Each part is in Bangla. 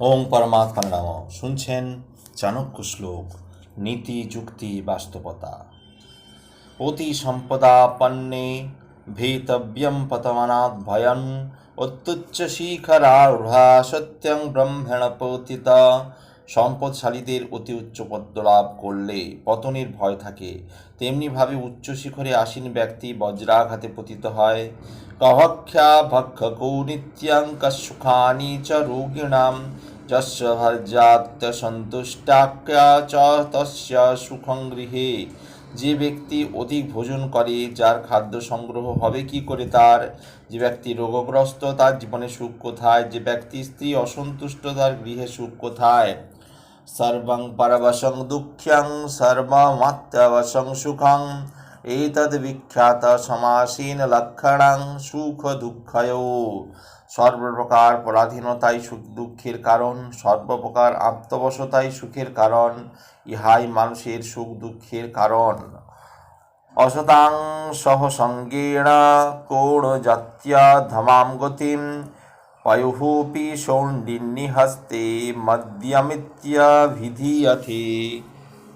ওম পরমাত্মা নাম। শুনছেন চাণক্য শ্লোক, নীতি, যুক্তি, বাস্তবতা। অতি সম্পদাপন্নে ভেতব্যম পতমনাৎ ভয়ন অত্যুচ্চ শিখরারূঢ়া সত্যং ব্রহ্মণ পতিত। সম্পদশালীদের অতি উচ্চ পদ্ম লাভ করলে পতনের ভয় থাকে। তেমনিভাবে উচ্চ শিখরে আসীন ব্যক্তি বজ্রাঘাতে পতিত হয়। কভক্ষা ভক্ষকো নিত্যং কসুখানি চ রোগিণাম যস্য ভর্যাত্য সন্তুষ্টাক্যা চ তস্য সুখং গৃহে। যে ব্যক্তি অধিক ভোজন করে, যার খাদ্য সংগ্রহ হবে কি করে তার? যে ব্যক্তি রোগগ্রস্ত, তার জীবনে সুখ কোথায়? যে ব্যক্তি স্ত্রী অসন্তুষ্ট, তার গৃহে সুখ কোথায়? সর্বং পরবশং দুঃখ্যং সর্বমাত্মবশং সুখং। এতদ বিখ্যাত সমাসীন লক্ষণং সুখ দুঃখয়ো সর্বপ্রকার পরাধীনতাই সুখ দুঃখের কারণ, সর্বপ্রকার আত্মবশতাই সুখের কারণ, ইহাই মানুষের সুখ দুঃখের কারণ। অসতাং সহ কোণ জাত্যা ধমাম গতিম। পয়োপি সৌণ্ডিন্নি হস্তে মদ্যমিত্যাভিধীয়তে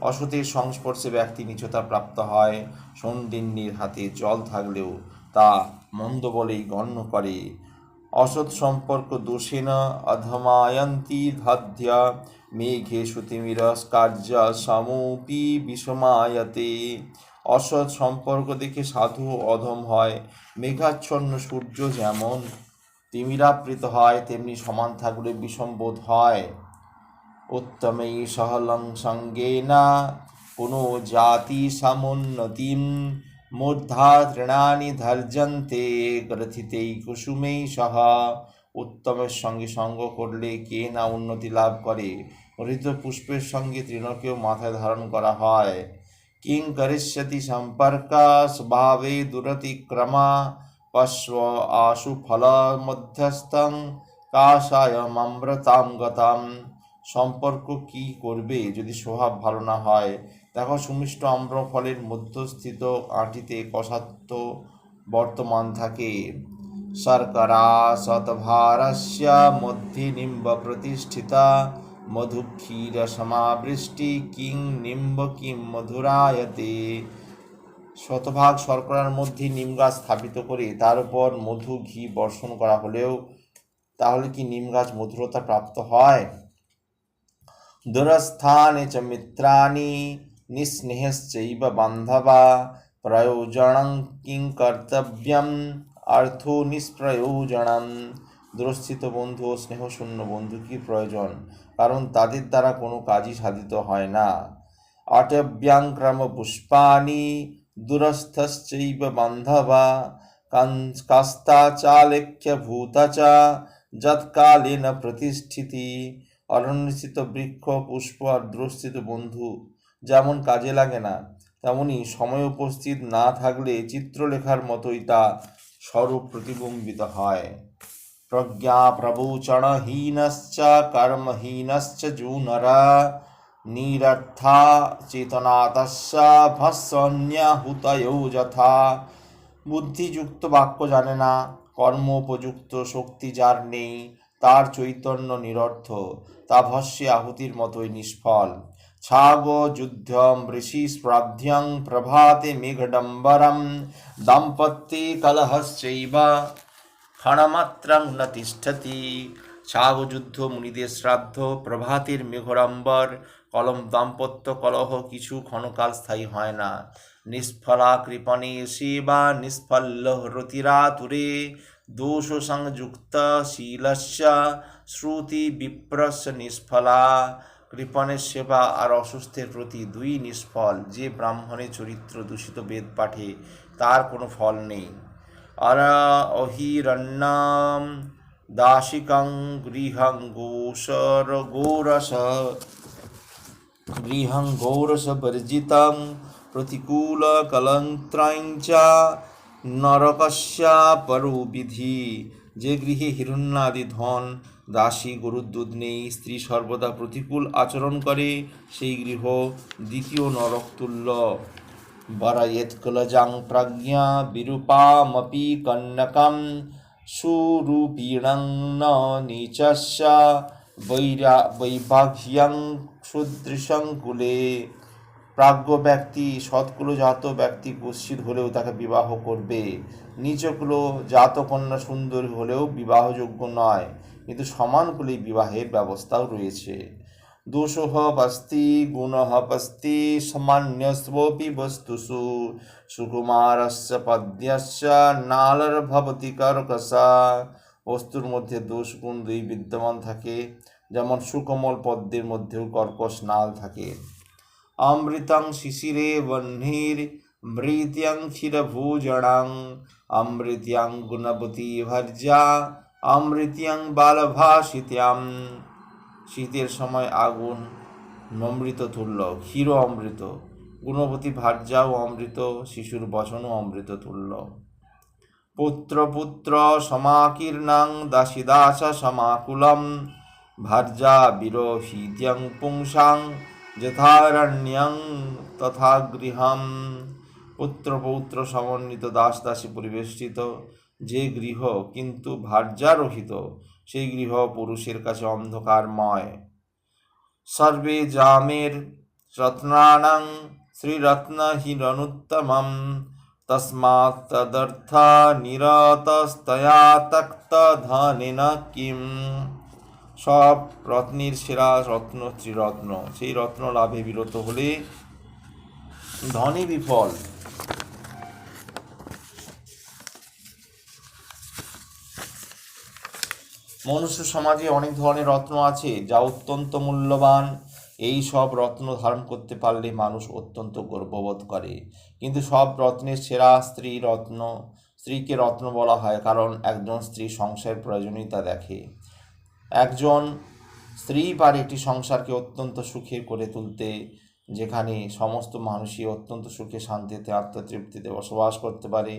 অসতের সংস্পর্শে ব্যক্তি নিচতা প্রাপ্ত হয়। সৌণ্ডিন্নির হাতে জল থাকলেও তা মন্দ বলেই গণ্য করে। অসৎ সম্পর্ক দোষেন অধমায়ন্তি ধাধ্যা, মেঘে সুতিমিরস কার্য সমপি বিষমায়তে। অসৎ সম্পর্ক দেখে সাধু অধম হয়। মেঘাচ্ছন্ন সূর্য যেমন তিমিরাবৃত হয়, তেমনি সমান থাকলে বিষম বোধ হয়। উত্তমৈ সহলং সঙ্গে না পুনো জাতি সমুন্নতিম, মূর্ধা তৃণানি ধর্যন্তে গ্রথিতেই কুসুমেই সহ। উত্তমের সঙ্গে সঙ্গ করলে কে না উন্নতি লাভ করে? হরিত পুষ্পের সঙ্গে তৃণকেও মাথায় ধারণ করা হয়। কিং করিষ্যতি সম্পর্ক স্বভাবে দুরতিক্রমা পশ্ব আশু ফল মধ্যস্থং কাষায়মৃতাম গতাম সম্পর্ক কি করবে? যদি স্বভাব ভালো না হয়, দেখো সুমিষ্ট আম্র ফলের মধ্যস্থিত আঁটিতে কষাত্ম বর্তমান থাকে। শর্করা শতভারস্য মধ্যে নিম্ব প্রতিষ্ঠিতা মধু ক্ষীর সমাবৃষ্টি কিং নিম্ব কিং মধুরায়তে। শতভাগ শর্করার মধ্যে নিম গাছ স্থাপিত করে তার উপর মধু ঘি বর্ষণ করা হলেও তাহলে কি নিম গাছ মধুরতা প্রাপ্ত হয়? দুরস্থানে চ মিত্রাণি নিঃস্নেহশ্চৈব বান্ধবা প্রয়োজনং কিং কর্তব্যম অর্থ নিষ্প্রয়োজনম। দুরস্থিত বন্ধু ও স্নেহশূন্য বন্ধু কি প্রয়োজন? কারণ তাদের দ্বারা কোনো কাজই সাধিত হয় না। অটব্যাংক্রম পুষ্পাণি দুরস্থশ্চৈব বান্ধবা কাস্তা চালেখ্য ভূতা চ যৎকালীন প্রতিষ্ঠিতি অরণ্যস্থিত বৃক্ষ, পুষ্প আর দূরস্থিত বন্ধু। যেমন কাজে লাগে না, তেমনি সময় উপস্থিত না থাকলে চিত্রলেখার মতোই তা স্বরূপ প্রতিবিম্বিত হয়। প্রজ্ঞা প্রবোচনহীনশ্চ, কর্মহীনশ্চ জুনরা নিরর্থা চেতনাতস্য ভস্বন্যাহুতয়ো যথা বুদ্ধিযুক্ত বাক্য জানে না কর্মোপযুক্ত শক্তি যার নেই তার চৈতন্য নিরর্থ তা ভস্যে আহুতির মতোই নিষ্ফল ছাগ যুদ্ধম ঋষি স্প্রাধ্যং প্রভাতে মেঘডম্বরম দাম্পত্যে কলহশ্চৈব ক্ষণমাত্রাং ন তিষ্ঠতি ছাগযুদ্ধ মুনিদের শ্রাদ্ধ প্রভাতের মেঘরম্বর কলম দাম্পত্য কলহ কিছু ক্ষণকাল স্থায়ী হয় না। নিষ্ফলা কৃপণে সেবা নিষ্ফল্য রতিরাতুরে দোষ সংযুক্ত শীলস্য শ্রুতি বিপ্রস নিষ্ফলা। কৃপণের সেবা আর অসুস্থের প্রতি দুই নিষ্ফল, যে ব্রাহ্মণের চরিত্র দূষিত বেদ পাঠে, তার কোনো ফল নেই। আর অহিরণ্যাম দাসিকং গৃহং গোসর গোরস গৃহং গৌরসবর্জিतं প্রতিকূলকলন্ত্রাং চ নরকস্যা পরো বিধি যে গৃহে হিরণ্যাদি ধন, দাসী, গরুর দুধ নেই, স্ত্রী সর্বদা প্রতিকূল আচরণ করে, সেই গৃহ দ্বিতীয় নরকতুল্য। বরয়েৎকুলজাং প্রজ্ঞা বিরূপামপি কন্যকম সুরূপীণং ন বৈরা বৈবাঘ্যাং সুদৃশঙ্কুলে প্রাজ্ঞ ব্যক্তি সৎকুলজাত ব্যক্তি কুশ্চিত হলেও তাকে বিবাহ করবে। নিচকুল জাত কন্যা সুন্দরী হলেও বিবাহযোগ্য নয়, কিন্তু সমানকুলে বিবাহের ব্যবস্থাও রয়েছে। দোষহ বস্তি গুণহ বস্তি সমান্যস্বপি বস্তুসু সুকুমারস্য পদ্যস্য নালর ভবতি কারকসা। বস্তুর মধ্যে দোষ গুণ দুই বিদ্যমান থাকে। যেমন সুকোমল পদ্মের মধ্যেও কর্কশ নাল থাকে। অমৃতং শিশিরে বহ্নির মৃত্যং ক্ষীরভূজণাং অমৃত্যাং গুণবতী ভর্যা, অমৃত্যং বালভাসিত্যাম। শীতের সময় আগুন অমৃত তুল্য ক্ষীর অমৃত, গুণবতী ভার্যাও অমৃত, শিশুর বচনও অমৃত তুল্য। পুত্র পুত্র সমাকীর্ণাং দাসী দাস সমাকুলম ভার্যা বিরোহিত্যং পুংসাং যথারণ্যং তথা গৃহম। পুত্র পৌত্র সমন্বিত দাস দাসী পরিবেষ্টিত, যে গৃহ কিন্তু ভার্যারহিত সেই গৃহ পুরুষের কাছে অন্ধকারময়। সর্বে জামের রত্নানাং শ্রীরত্নহীরনুত্তমম তস্মাৎ তদর্থ নিরতস্তয়া তক্ত ধনেন কিম। সব রত্নের সেরা রত্ন ত্রিরত্ন। সেই রত্ন লাভে বিরত হলে ধনে বিফল। মনুষ্য সমাজে অনেক ধরনের রত্ন আছে, যা অত্যন্ত মূল্যবান। এই সব রত্ন ধারণ করতে পারলে মানুষ অত্যন্ত গর্ববোধ করে। কিন্তু সব রত্নের সেরা স্ত্রী রত্ন, স্ত্রীকে রত্ন বলা হয় কারণ একজন স্ত্রী সংসারের প্রয়োজনীয়তা দেখে। একজন স্ত্রী পারে একটি সংসারকে অত্যন্ত সুখে করে তুলতে, যেখানে সমস্ত মানুষই অত্যন্ত সুখে শান্তিতে, আত্মতৃপ্তিতে বসবাস করতে পারে,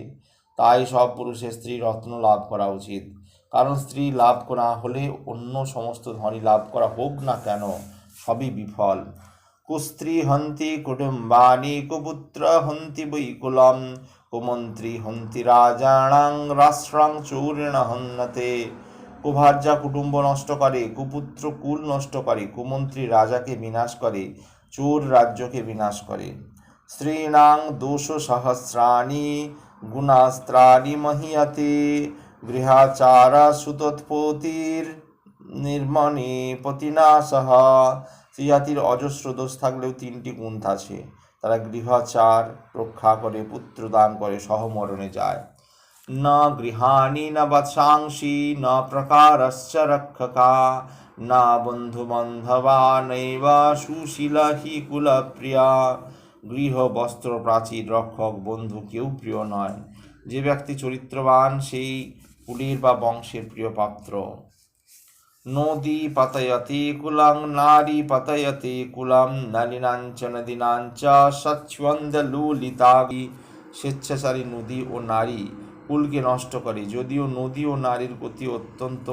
তাই সব পুরুষের স্ত্রী রত্ন লাভ করা উচিত। কারণ স্ত্রী লাভ করা হলে অন্য সমস্ত ধনী লাভ করা হোক না কেন, সবই বিফল। কুস্ত্রী হন্তি কুটুম্বানি কুপুত্র হন্তি বৈকুলম, কুমন্ত্রী হন্তি রাজাণাং রাষ্ট্রাং চৌরিণ হন্নতে কুভার্যা কুটুম্ব নষ্ট করে, কুপুত্র কুল নষ্ট করে, কুমন্ত্রী রাজাকে বিনাশ করে, চোর রাজ্যকে বিনাশ করে। স্ত্রীণাং দোষ সহস্রাণি গুণাস্ত্রাণি মহিয়তে গৃহাচারা সুতৎপতির নির্মণে পতিনাশহ সেই জাতির অজস্র দোষ থাকলেও তিনটি গুণ আছে। তারা গৃহাচার রক্ষা করে পুত্র দান করে, সহমরণে যায়। ন গৃহাণি ন বৎসাংসি ন প্রকারশ্চ রক্ষকা ন বন্ধুবান্ধবা নৈব সুশীলা হি কুলপ্রিয়া গৃহ রক্ষক বন্ধু কেউ প্রিয় নয়। যে ব্যক্তি চরিত্রবান, সেই কুলের বা বংশের প্রিয় পাত্র। নদী পতয়তি কুলং, নারী পতয়তি কুলম নলিনাঞ্চ নদীনাঞ্চ সচ্ছন্দলুলিতাগি স্বেচ্ছাচারী নদী ও নারী। কুলকে নষ্ট করে, যদিও নদী ও নারীর গতি অত্যন্ত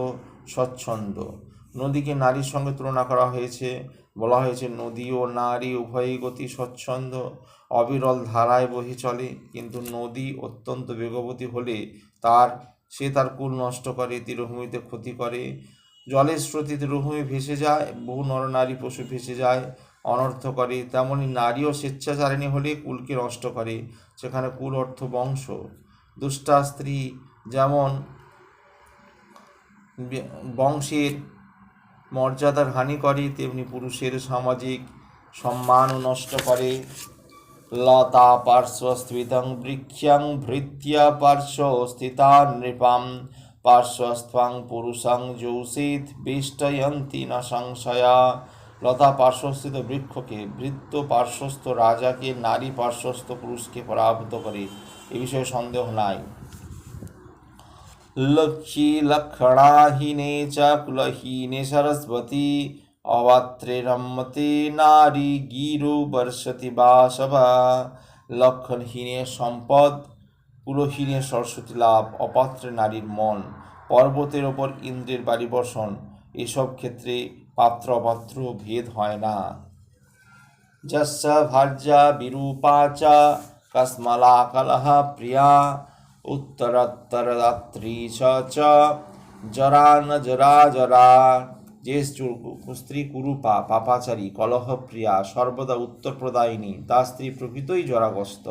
স্বচ্ছন্দ। নদীকে নারীর সঙ্গে তুলনা করা হয়েছে, বলা হয়েছে নদী ও নারী উভয়ই গতি স্বচ্ছন্দ, অবিরল ধারায় বহে চলে, কিন্তু নদী অত্যন্ত বেগবতী হলে তার, সে তার কুল নষ্ট করে, তীরভূমিতে ক্ষতি করে। জলের স্রোতে তীরভূমি ভেসে যায়, বহু নরনারী পশু ভেসে যায়, অনর্থ করে। তেমনি নারীও স্বেচ্ছাচারিণী হলে কুলকে নষ্ট করে, সেখানে কুল অর্থ বংশ। দুষ্টা স্ত্রী যেমন বংশের মর্যাদার হানি করে, তেমনি পুরুষের সামাজিক সম্মানও নষ্ট করে। লতা পার্শ্বস্থিতং বৃক্ষাং ভৃত্য পার্শ্ব স্থিতা নৃপাম পার্শ্বস্থং পুরুষং যৌষিত বিষ্টয়ন্তি ন সংশয়া। লতা পার্শ্বস্থিত বৃক্ষকে, বৃত্ত পার্শ্বস্থ রাজাকে, নারী পার্শ্বস্থ পুরুষকে পরাভূত করে। এ বিষয়ে সন্দেহ নাই। লক্ষ্মী লক্ষণাহীনে চ কুলহীনে সরস্বতী অবাত্রে রম্মতে নারী গিরো বর্ষতি বাসভা লক্ষণহীনে সম্পদ, কুলহীনে সরস্বতী লাভ, অপাত্রে নারীর মন, পর্বতের ওপর ইন্দ্রের বাড়ি বর্ষণ এসব ক্ষেত্রে পাত্র অপাত্র ভেদ হয় না। যস্য ভার্যা বিরূপা চ কস্মলা কলহ প্রিয়া উত্তরোত্তরদাত্রী চ জরা ন জরা জরা যে স্ত্রী- কুরূপা পাপাচারী কলহপ্রিয়া সর্বদা উত্তর প্রদায়িনী তার স্ত্রী প্রকৃতই জরাগ্রস্ত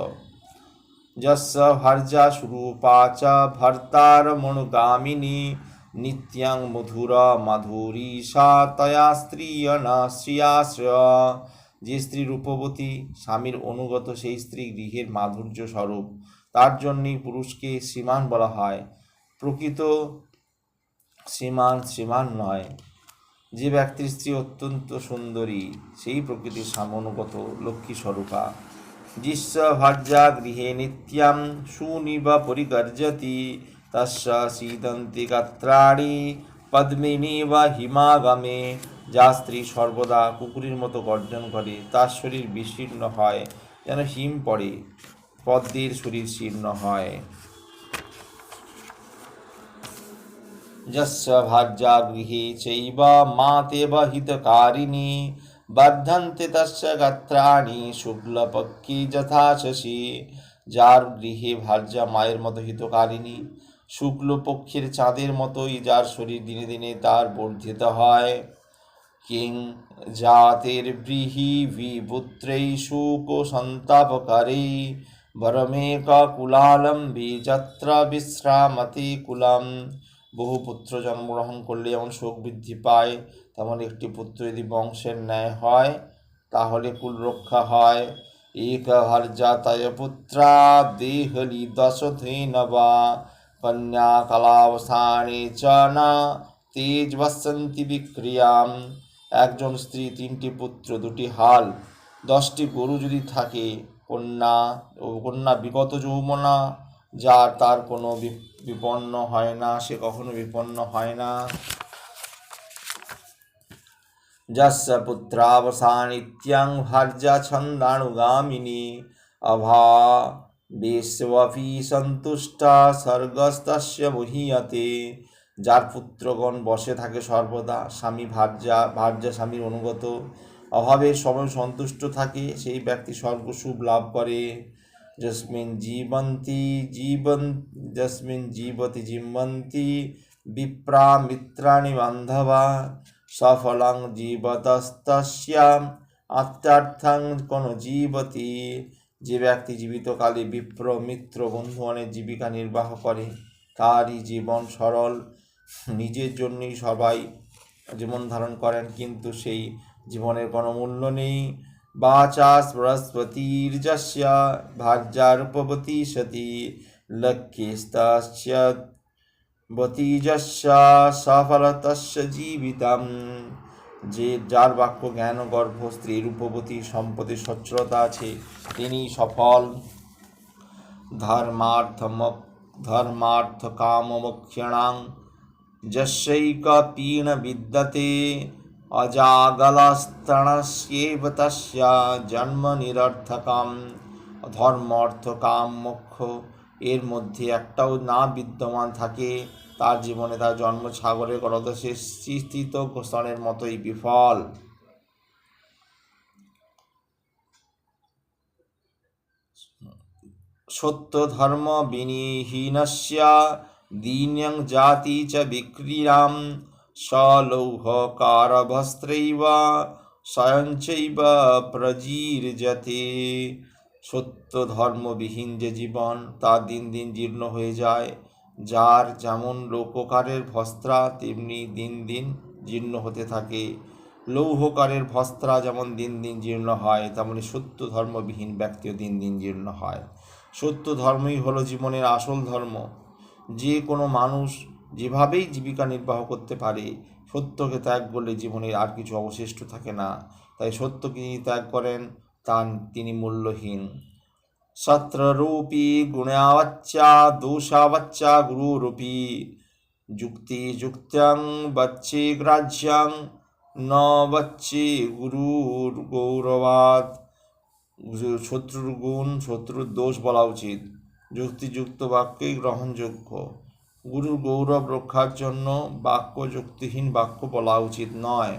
যস্য ভার্যা সুরূপা চ ভর্তার ভর্তারমণুগামিনী নিত্যাং মধুর মাধুরী সা তয়া স্ত্রীয়না শ্রিয়াশ্রয় যে স্ত্রী রূপবতী স্বামীর অনুগত সেই স্ত্রী গৃহের মাধুর্য স্বরূপ, তার জন্যই পুরুষকে শ্রীমান বলা হয়। প্রকৃত শ্রীমান শ্রীমান নয়। যে ব্যক্তির স্ত্রী অত্যন্ত সুন্দরী, সেই প্রকৃতির সামনুগত লক্ষ্মী স্বরূপা। যিস্য ভার্যা গৃহে নিত্যাম সুনিব পরিগর্জতি তস্য শীতন্তি গাত্রাণি পদ্মিনী বা হিমাগামে। যা স্ত্রী সর্বদা কুকুরের মতো গর্জন করে, তার শরীর বিশীর্ণ হয়, যেন হিম পড়ে, পদ্মের শরীর শীর্ণ হয়। যস্য ভাজ্যা গৃহে চৈব মাতেব হিতকারিণী, বর্ধন্তে তস্য গাত্রাণী শুক্লপক্ষী যথা শশী যার গৃহে ভার্যা মায়ের মতো হিতকারিণী, শুক্লপক্ষের চাঁদের মতোই যার শরীর দিনে দিনে তার বর্ধিত হয়। কিং জাতের ব্রীহি বিপুত্রৈ শোক সন্তাপকারী বরমেক কুলালম্বী যত্র বিশ্রামতি কুলাম। বহু পুত্র জন্মগ্রহণ করলে যেমন শোক বৃদ্ধি পায়, তেমন একটি পুত্র যদি বংশের ন্যায় হয়, তাহলে কুল রক্ষা হয়। এক হর্জাতয় পুত্রা দেহলি দশধেন বা কন্যা কলাবসানে চ না তেজ বসন্তি বিক্রিয়াম। একজন স্ত্রী, তিনটি পুত্র, দুটি হাল, দশটি গরু যদি থাকে, কন্যা ও কন্যা বিগত যৌবনা, যার তার কোনো বিপন্ন হয় না, সে কখনো বিপন্ন হয় না। যস্য পুত্রাবসানিত্যং ভার্যা ছন্দানুগামিনী অভা বেশ্বপি সন্তুষ্টা স্বর্গস্তস্য মুহীয়তে যার পুত্রগণ বসে থাকে সর্বদা, স্বামী ভার্যা ভার্যা স্বামীর অনুগত। অভাবে সময় সন্তুষ্ট থাকে, সেই ব্যক্তি স্বর্গ শুভ লাভ করে। যস্মিন জীবন্তি, জীবন, যস্মিন জীবতি জীবন্তি বিপ্রা মিত্রাণি বান্ধবা। সফলং জীবতস্তস্যাম, আত্মার্থং কোন জীবতি। যে ব্যক্তি জীবিতকালে বিপ্র মিত্র বন্ধুগণের জীবিকা নির্বাহ করে, তারই জীবন সরল। নিজের জন্যই সবাই জীবন ধারণ করেন, কিন্তু সেই জীবনের কোনো মূল্য নেই। বাচা বৃহস্পতির যস্য ভার্যারূপবতী সতী লক্ষ্যস্তস্য বতীজস্য সফলতস্য জীবিতম। যে যার বাক্য জ্ঞান, গর্ভ স্ত্রী রূপবতী সম্পদের সচ্ছলতা আছে, তিনি সফল। ধর্মার্থম ধর্মার্থ কামমক্ষিণাং যস্যৈকপীণ বিদ্যতে অজাগলস্তণস্যেব তস্য জন্ম নিরর্থকাম ধর্ম অর্থ কাম মোক্ষ এর মধ্যে একটাও না বিদ্যমান থাকে। তার জীবনে তার জন্ম সাগরের গলদশে স্থিত স্তনের মতোই বিফল। সত্য ধর্ম বিনিহীনস্য দীন্যং জাতি চ বিক্রিয়াম সলৌহকারভস্ত্রৈব স্বয়ঞ্চৈব প্রজীর্যতে। সত্য ধর্মবিহীন যে জীবন, তা দিন দিন জীর্ণ হয়ে যায়। যার যেমন লোককারের ভস্ত্রা, তেমনি দিন দিন জীর্ণ হতে থাকে। লৌহকারের ভস্ত্রা যেমন দিন দিন জীর্ণ হয়, তেমনি সত্য ধর্মবিহীন ব্যক্তিও দিন দিন জীর্ণ হয়। সত্য ধর্মই হলো জীবনের আসল ধর্ম। যে কোনো মানুষ যেভাবেই জীবিকা নির্বাহ করতে পারে, সত্যকে ত্যাগ করলে জীবনের আর কিছু অবশিষ্ট থাকে না। তাই সত্যকে যিনি ত্যাগ করেন তা তিনি মূল্যহীন। সত্ররূপী গুণাবচ্চা, দোষাবচ্চা, গুরুরূপী। যুক্তি যুক্ত্যং বচ্চে গ্রাহ্যং, ন বচ্চে গুরুর গৌরবাদ। শত্রুর গুণ, শত্রুর দোষ বলা উচিত। যুক্তিযুক্ত বাক্যই গ্রহণযোগ্য। গুরুর গৌরব রক্ষার জন্য বাক্য যুক্তিহীন বাক্য বলা উচিত নয়।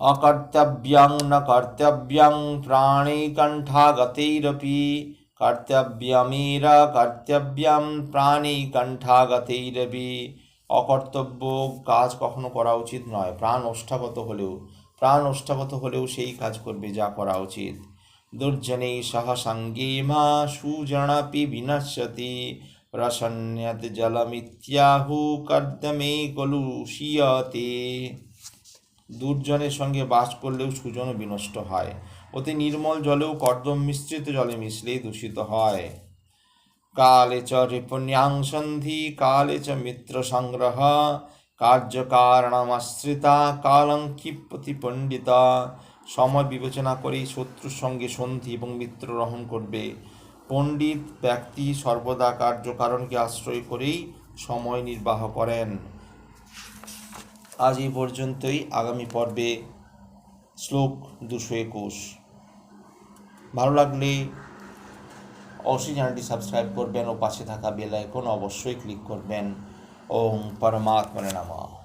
অকর্তব্যাং অকর্তব্যং ন কর্তব্যং প্রাণীকণ্ঠাগতৈরপি কর্তব্যমের কর্তব্যম প্রাণীকণ্ঠাগতৈরপি অকর্তব্য কাজ কখনো করা উচিত নয়। প্রাণ ওষ্ঠাগত হলেও, প্রাণ ওষ্ঠাগত হলেও সেই কাজ করবে যা করা উচিত। দুর্জনে সহ সঙ্গে মা সুজনাপি বিনশ্যতি। রসন্যত জলমিত্যাহু কর্দমে কলুষীয়তে। দুর্জনের সঙ্গে বাস করলেও সুজন বিনষ্ট হয়। অতি নির্মল জলেও কর্দম মিশ্রিত জলে মিশলেই দূষিত হয়। কালে চ রিপুণ্যাং সন্ধি, কালে চ মিত্র সংগ্রহ। কার্যকারণমাশ্রিতা, কালং ক্ষিপতি পণ্ডিতা। সময় বিবেচনা করেই শত্রুর সঙ্গে সন্ধি এবং মিত্র গ্রহণ করবে। পণ্ডিত ব্যক্তি সর্বদা কার্যকারণকে আশ্রয় করেই সময় নির্বাহ করেন। আজ এই পর্যন্তই। আগামী পর্বে শ্লোক দুশো একুশ। ভালো লাগলে অবশ্যই চ্যানেলটি সাবস্ক্রাইব করবেন ও পাশে থাকা বেল আইকন অবশ্যই ক্লিক করবেন। ওম পরমাত্মনে নমঃ।